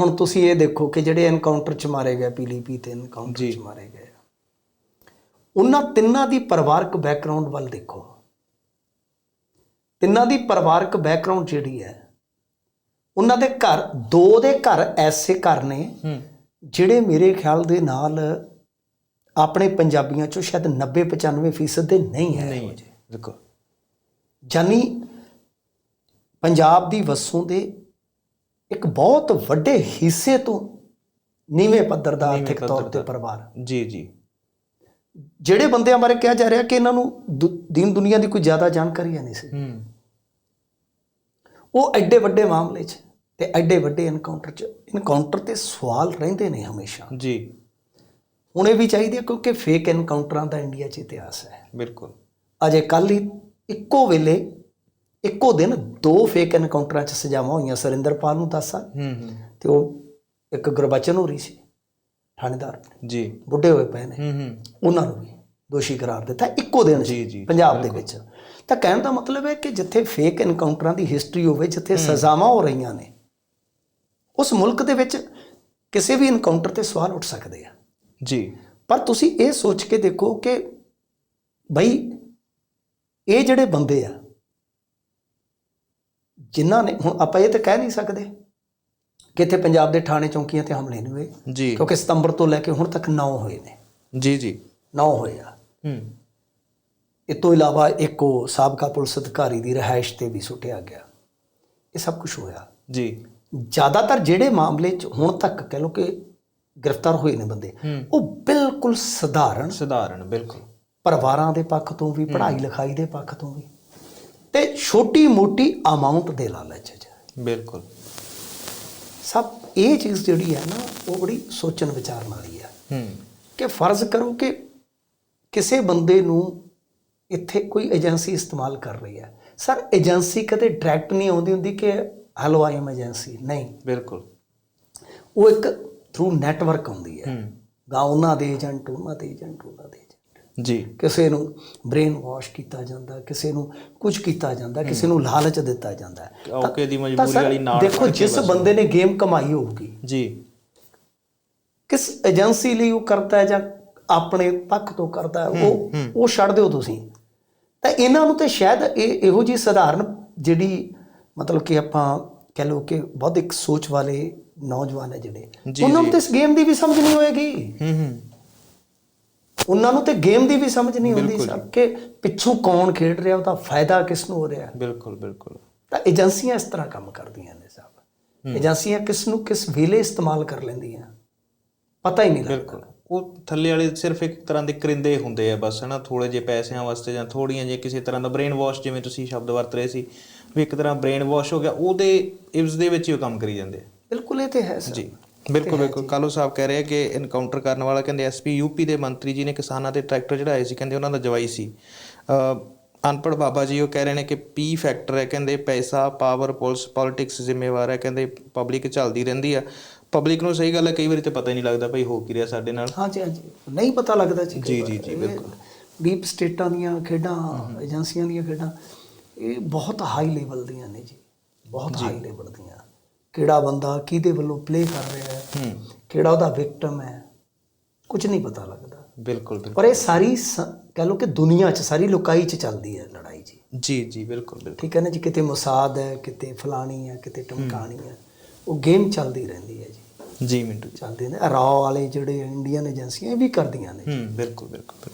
ਹੁਣ ਤੁਸੀਂ ਇਹ ਦੇਖੋ ਕਿ ਜਿਹੜੇ ਐਨਕਾਊਂਟਰ ਚ ਮਾਰੇ ਗਏ ਪੀਲੀਪੀ ਤੇ ਐਨਕਾਊਂਟਰ। ਚ ਮਾਰੇ ਗਏ ਉਹਨਾਂ ਤਿੰਨਾਂ ਦੀ ਪਰਿਵਾਰਕ ਬੈਕਗ੍ਰਾਉਂਡ ਵੱਲ ਦੇਖੋ। ਤਿੰਨਾਂ ਦੀ ਪਰਿਵਾਰਕ ਬੈਕਗ੍ਰਾਉਂਡ ਜਿਹੜੀ ਹੈ ਉਹਨਾਂ ਦੇ ਘਰ ਦੋ ਦੇ ਘਰ ਐਸੇ ਘਰ ਨੇ ਜਿਹੜੇ ਮੇਰੇ ਖਿਆਲ ਦੇ ਨਾਲ ਆਪਣੇ ਪੰਜਾਬੀਆਂ ਚੋਂ ਸ਼ਾਇਦ 90 95% ਫੀਸਦ ਦੇ ਨਹੀਂ ਹੈ। ਨਹੀਂ ਜੀ ਬਿਲਕੁਲ। ਜਾਨੀ ਪੰਜਾਬ ਦੀ ਵਸੋਂ ਦੇ ਇੱਕ ਬਹੁਤ ਵੱਡੇ ਹਿੱਸੇ ਤੋਂ ਨੀਵੇਂ ਪੱਧਰ ਦਾ ਆਰਥਿਕ ਤੌਰ ਤੇ। ਪਰਿਵਾਰ। ਜੀ ਜੀ। ਜਿਹੜੇ ਬੰਦਿਆਂ ਬਾਰੇ ਕਿਹਾ ਜਾ ਰਿਹਾ ਕਿ ਇਹਨਾਂ ਨੂੰ ਦੀਨ ਦੁਨੀਆ ਦੀ ਕੋਈ ਜ਼ਿਆਦਾ ਜਾਣਕਾਰੀ ਹੈ ਨਹੀਂ ਸੀ। ਹੂੰ। ਉਹ ਐਡੇ ਵੱਡੇ ਮਾਮਲੇ 'ਚ ਤੇ ਐਡੇ ਵੱਡੇ ਐਨਕਾਊਂਟਰ 'ਚ ਐਨਕਾਊਂਟਰ ਤੇ ਸਵਾਲ ਰਹਿੰਦੇ ਨੇ ਹਮੇਸ਼ਾ। ਜੀ। ਹੁਣ ਇਹ ਵੀ ਚਾਹੀਦੇ ਆ ਕਿਉਂਕਿ ਫੇਕ ਐਨਕਾਊਂਟਰਾਂ ਦਾ ਇੰਡੀਆ 'ਚ ਇਤਿਹਾਸ ਹੈ। ਬਿਲਕੁਲ। ਅਜੇ ਕੱਲ ਹੀ ਇੱਕੋ ਵੇਲੇ ਇੱਕੋ ਦਿਨ ਦੋ ਫੇਕ ਐਨਕਾਊਂਟਰਾਂ 'ਚ ਸਜ਼ਾਵਾਂ ਹੋਈਆਂ। ਸਰਿੰਦਰਪਾਲ ਨੂੰ 10 ਸਾਲ ਹੂੰ ਹੂੰ। ਤੇ ਉਹ ਇੱਕ ਗੁਰਬਚਨ ਹੋ ਰਹੀ ਸੀ ਥਾਣੇਦਾਰ। ਜੀ। ਬੁੱਢੇ ਹੋਏ ਪਏ ਨੇ। ਹੂੰ ਹੂੰ। ਉਹਨਾਂ ਨੂੰ ਵੀ ਦੋਸ਼ੀ ਕਰਾਰ ਦਿੱਤਾ ਇੱਕੋ ਦਿਨ ਜੀ, ਜੀ, ਪੰਜਾਬ ਦੇ ਵਿੱਚ। ਤਾਂ ਕਹਿਣ ਦਾ ਮਤਲਬ ਹੈ ਕਿ ਜਿੱਥੇ ਫੇਕ ਐਨਕਾਊਂਟਰਾਂ ਦੀ ਹਿਸਟਰੀ ਹੋਵੇ ਜਿੱਥੇ ਸਜ਼ਾਵਾਂ ਹੋ ਰਹੀਆਂ ਨੇ ਉਸ ਮੁਲਕ ਦੇ ਵਿੱਚ ਕਿਸੇ ਵੀ ਐਨਕਾਊਂਟਰ ਤੇ ਸਵਾਲ ਉੱਠ ਸਕਦੇ ਆ। ਜੀ। ਪਰ ਤੁਸੀਂ ਇਹ ਸੋਚ ਕੇ ਦੇਖੋ ਕਿ ਬਈ ਇਹ ਜਿਹੜੇ ਬੰਦੇ ਆ ਜਿਨ੍ਹਾਂ ਨੇ ਹੁਣ ਆਪਾਂ ਇਹ ਤਾਂ ਕਹਿ ਨਹੀਂ ਸਕਦੇ ਕਿ ਇੱਥੇ ਪੰਜਾਬ ਦੇ ਥਾਣੇ ਚੌਂਕੀਆਂ ਤੇ ਹਮਲੇ ਨਹੀਂ ਹੋਏ ਜੀ। ਕਿਉਂਕਿ ਸਤੰਬਰ ਤੋਂ ਲੈ ਕੇ ਹੁਣ ਤੱਕ 9 ਹੋਏ ਨੇ। ਜੀ ਜੀ। 9 ਹੋਏ ਆ। ਹੂੰ। ਇਹ ਤੋਂ ਇਲਾਵਾ ਇੱਕ ਉਹ ਸਾਬਕਾ ਪੁਲਿਸ ਅਧਿਕਾਰੀ ਦੀ ਰਿਹਾਇਸ਼ ਤੇ ਵੀ ਸੁੱਟਿਆ ਗਿਆ। ਇਹ ਸਭ ਕੁਝ ਹੋਇਆ। ਜੀ। ਜ਼ਿਆਦਾਤਰ ਜਿਹੜੇ ਮਾਮਲੇ 'ਚ ਹੁਣ ਤੱਕ ਕਹਿ ਲਓ ਕਿ ਗ੍ਰਿਫਤਾਰ ਹੋਏ ਨੇ ਬੰਦੇ ਉਹ ਬਿਲਕੁਲ ਸਧਾਰਨ ਸਧਾਰਨ ਬਿਲਕੁਲ। ਪਰਿਵਾਰਾਂ ਦੇ ਪੱਖ ਤੋਂ ਵੀ ਪੜ੍ਹਾਈ ਲਿਖਾਈ ਦੇ ਪੱਖ ਤੋਂ ਵੀ। ਤੇ ਛੋਟੀ ਮੋਟੀ ਅਮਾਉਂਟ ਦੇ ਲਾਲਚ 'ਚ ਬਿਲਕੁਲ। ਸਭ ਇਹ ਚੀਜ਼ ਜਿਹੜੀ ਹੈ ਨਾ ਉਹ ਬੜੀ ਸੋਚਣ ਵਿਚਾਰਨ ਵਾਲੀ ਹੈ। ਹੂੰ। ਕਿ ਫਰਜ਼ ਕਰੋ ਕਿ ਕਿਸੇ ਬੰਦੇ ਨੂੰ ਇੱਥੇ ਕੋਈ ਏਜੰਸੀ ਇਸਤੇਮਾਲ ਕਰ ਰਹੀ ਹੈ। ਸਰ ਏਜੰਸੀ ਕਦੇ ਡਾਇਰੈਕਟ ਨਹੀਂ ਆਉਂਦੀ ਹੁੰਦੀ ਕਿ ਹੈਲੋ ਆਈ ਐਮ ਏਜੰਸੀ ਨਹੀਂ। ਬਿਲਕੁਲ। ਉਹ ਇੱਕ ਥਰੂ ਨੈਟਵਰਕ ਆਉਂਦੀ ਹੈ। ਗਾ ਉਹਨਾਂ ਦੇ ਏਜੰਟ ਉਹਨਾਂ ਦੇ ਏਜੰਟ ਉਹਨਾਂ ਦੇ ਜੀ। ਕਿਸੇ ਨੂੰ ਬ੍ਰੇਨ ਵਾਸ਼ ਕੀਤਾ ਜਾਂਦਾ ਕਿਸੇ ਨੂੰ ਕੁਝ ਕੀਤਾ ਜਾਂਦਾ ਕਿਸੇ ਨੂੰ ਲਾਲਚ ਦਿੱਤਾ ਜਾਂਦਾ। ਓਕੇ ਦੀ ਮਜਬੂਰੀ ਵਾਲੀ ਨਾਲ ਦੇਖੋ ਜਿਸ। ਬੰਦੇ ਨੇ ਗੇਮ ਕਮਾਈ ਹੋਊਗੀ ਜੀ। ਕਿਸ ਏਜੰਸੀ ਲਈ ਉਹ ਕਰਦਾ ਹੈ ਜਾਂ ਆਪਣੇ ਪੱਖ ਤੋਂ ਕਰਦਾ ਉਹ ਉਹ ਛੱਡ ਦਿਓ ਤੁਸੀਂ। ਤਾਂ ਇਹਨਾਂ ਨੂੰ ਤੇ ਸ਼ਾਇਦ ਇਹ ਇਹੋ ਜੀ ਸਧਾਰਨ ਜਿਹੜੀ ਮਤਲਬ ਕਿ ਆਪਾਂ ਕਹਿ ਲਓ ਕਿ ਬੌਧਿਕ ਸੋਚ ਵਾਲੇ ਨੌਜਵਾਨ ਹੈ ਜਿਹੜੇ। ਉਹਨਾਂ ਨੂੰ। ਤੇ ਇਸ ਗੇਮ ਦੀ ਵੀ ਸਮਝ ਨਹੀਂ ਹੋਏਗੀ। ਹੂੰ ਹੂੰ। ਉਹਨਾਂ ਨੂੰ ਤੇ ਗੇਮ ਦੀ ਵੀ ਸਮਝ ਨਹੀਂ ਹੁੰਦੀ ਸਭ ਕਿ ਪਿੱਛੋਂ ਕੌਣ ਖੇਡ ਰਿਹਾ ਉਹਦਾ ਫਾਇਦਾ ਕਿਸ ਨੂੰ ਹੋ ਰਿਹਾ। ਬਿਲਕੁਲ ਬਿਲਕੁਲ। ਤਾਂ ਏਜੰਸੀਆਂ ਇਸ ਤਰ੍ਹਾਂ ਕੰਮ ਕਰਦੀਆਂ ਨੇ ਸਭ ਏਜੰਸੀਆਂ ਕਿਸ ਨੂੰ ਕਿਸ ਵੇਲੇ ਇਸਤੇਮਾਲ ਕਰ ਲੈਂਦੀਆਂ ਪਤਾ ਹੀ ਨਹੀਂ ਲੱਗਦਾ। ਉਹ ਥੱਲੇ ਵਾਲੇ ਸਿਰਫ ਇੱਕ ਤਰ੍ਹਾਂ ਦੇ ਕਰਿੰਦੇ ਹੁੰਦੇ ਆ ਬਸ ਹਨਾ? ਥੋੜੇ ਜਿਹੇ ਪੈਸਿਆਂ ਵਾਸਤੇ ਜਾਂ ਥੋੜੀਆਂ ਜਿਹੇ ਕਿਸੇ ਤਰ੍ਹਾਂ ਦਾ ਬ੍ਰੇਨ ਵਾਸ਼ ਜਿਵੇਂ ਤੁਸੀਂ ਸ਼ਬਦ ਵਰਤ ਰਹੇ ਸੀ ਵੀ ਇੱਕ ਤਰ੍ਹਾਂ ਬ੍ਰੇਨ ਵਾਸ਼ ਹੋ ਗਿਆ ਉਹਦੇ ਇਵਜ਼ ਦੇ ਵਿੱਚ ਹੀ ਉਹ ਕੰਮ ਕਰੀ ਜਾਂਦੇ ਆ। ਬਿਲਕੁਲ ਇਹ ਤੇ ਹੈ ਸਰ। ਜੀ। ਬਿਲਕੁਲ ਬਿਲਕੁਲ। ਕਾਲੂ ਸਾਹਿਬ ਕਹਿ ਰਹੇ ਕਿ ਇਨਕਾਊਂਟਰ ਕਰਨ ਵਾਲਾ ਕਹਿੰਦੇ ਐਸਪੀ ਯੂਪੀ ਦੇ ਮੰਤਰੀ ਜੀ ਨੇ ਕਿਸਾਨਾਂ ਤੇ ਟਰੈਕਟਰ ਚੜਾਏ ਸੀ ਕਹਿੰਦੇ ਉਹਨਾਂ ਦਾ ਜਵਾਈ ਸੀ। ਅ ਅਨਪੜ ਬਾਬਾ ਜੀ ਉਹ ਕਹਿ ਰਹੇ ਨੇ ਕਿ ਪੀ ਫੈਕਟਰ ਹੈ ਕਹਿੰਦੇ ਪੈਸਾ ਪਾਵਰ ਪੁਲਿਸ ਪੋਲਿਟਿਕਸ ਜ਼ਿੰਮੇਵਾਰ ਹੈ ਕਹਿੰਦੇ ਪਬਲਿਕ ਚੱਲਦੀ ਰਹਿੰਦੀ ਆ। ਪਬਲਿਕ ਨੂੰ ਸਹੀ ਗੱਲ ਹੈ ਕਈ ਵਾਰੀ ਤੇ ਪਤਾ ਹੀ ਨਹੀਂ ਲੱਗਦਾ ਭਾਈ ਹੋ ਕੀ ਰਿਹਾ ਸਾਡੇ ਨਾਲ। ਹਾਂਜੀ ਹਾਂਜੀ। ਨਹੀਂ ਪਤਾ ਲੱਗਦਾ ਜੀ ਜੀ, ਜੀ, ਜੀ, ਬਿਲਕੁਲ। ਡੀਪ ਸਟੇਟਾਂ ਦੀਆਂ ਖੇਡਾਂ ਏਜੰਸੀਆਂ ਦੀਆਂ ਖੇਡਾਂ ਇਹ ਬਹੁਤ ਹਾਈ ਲੈਵਲ ਦੀਆਂ ਨੇ ਜੀ। ਬਹੁਤ ਹਾਈ ਲੈਵਲ ਦੀਆਂ। ਕਿਹੜਾ ਬੰਦਾ ਕਿਹਦੇ ਵੱਲੋਂ ਪਲੇ ਕਰ ਰਿਹਾ ਹੈ ਹੂੰ। ਕਿਹੜਾ ਉਹਦਾ ਵਿਕਟਮ ਹੈ ਕੁਝ ਨਹੀਂ ਪਤਾ ਲੱਗਦਾ। ਬਿਲਕੁਲ ਬਿਲਕੁਲ। ਪਰ ਇਹ ਸਾਰੀ ਕਹਿ ਲਓ ਕਿ ਦੁਨੀਆ 'ਚ ਸਾਰੀ ਲੋਕਾਈ 'ਚ ਚੱਲਦੀ ਹੈ ਲੜਾਈ ਜੀ। ਜੀ ਜੀ ਬਿਲਕੁਲ ਬਿਲਕੁਲ। ਠੀਕ ਹੈ ਨਾ ਜੀ ਕਿਤੇ ਮੁਸਾਦ ਹੈ ਕਿਤੇ ਫਲਾਣੀ ਹੈ ਕਿਤੇ ਟਮਕਾਣੀ ਹੈ ਉਹ ਗੇਮ ਚੱਲਦੀ ਰਹਿੰਦੀ ਹੈ ਜੀ। ਜੀ ਮਿੰਟੂ ਚੱਲਦੇ ਨੇ। ਰਾਅ ਵਾਲੇ ਜਿਹੜੇ ਇੰਡੀਅਨ ਏਜੰਸੀਆਂ ਇਹ ਵੀ ਕਰਦੀਆਂ ਨੇ। ਹੂੰ ਬਿਲਕੁਲ ਬਿਲਕੁਲ।